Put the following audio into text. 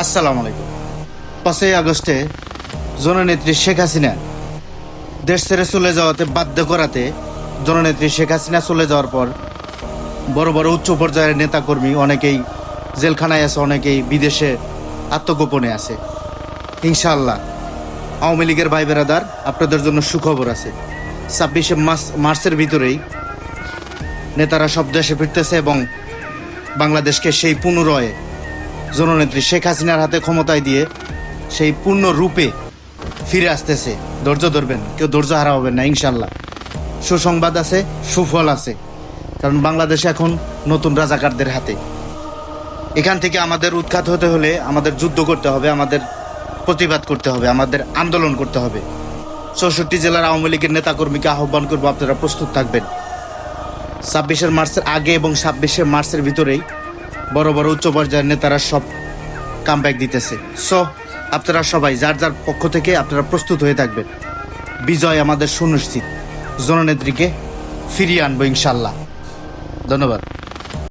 আসসালামু আলাইকুম পাঁচই আগস্টে জননেত্রী শেখ হাসিনা দেশ ছেড়ে চলে যাওয়াতে বাধ্য করাতে জননেত্রী শেখ হাসিনা চলে যাওয়ার পর বড় বড় উচ্চ পর্যায়ের নেতাকর্মী অনেকেই জেলখানায় আছে, অনেকেই বিদেশে আত্মগোপনে আছে। ইনশাআল্লাহ আওয়ামী লীগের ভাই বেরাদার, আপনাদের জন্য সুখবর আছে। ছাব্বিশে মার্চ মার্চের ভিতরেই নেতারা সব দেশে ফিরতেছে এবং বাংলাদেশকে সেই পুনরয়ে জননেত্রী শেখ হাসিনার হাতে ক্ষমতায় দিয়ে সেই পূর্ণ রূপে ফিরে আসতেছে। ধৈর্য ধরবেন, কেউ ধৈর্য হারা হবেন না ইনশাল্লাহ সুসংবাদ আছে, সুফল আছে। কারণ বাংলাদেশ এখন নতুন রাজাকারদের হাতে। এখান থেকে আমাদের উৎখাত হতে হলে আমাদের যুদ্ধ করতে হবে, আমাদের প্রতিবাদ করতে হবে, আমাদের আন্দোলন করতে হবে। চৌষট্টি জেলার আওয়ামী লীগের নেতাকর্মীকে আহ্বান করব, আপনারা প্রস্তুত থাকবেন। ছাব্বিশের মার্চের আগে এবং ছাব্বিশে মার্চের ভিতরেই বড় বড় উচ্চ পর্যায়ের নেতারা সব কামব্যাক দিতেছে। সো আপনারা সবাই, যার যার পক্ষ থেকে আপনারা প্রস্তুত হয়ে থাকবেন। বিজয় আমাদের সুনিশ্চিত। জননেত্রীকে ফিরিয়ে আনব ইনশাল্লাহ। ধন্যবাদ।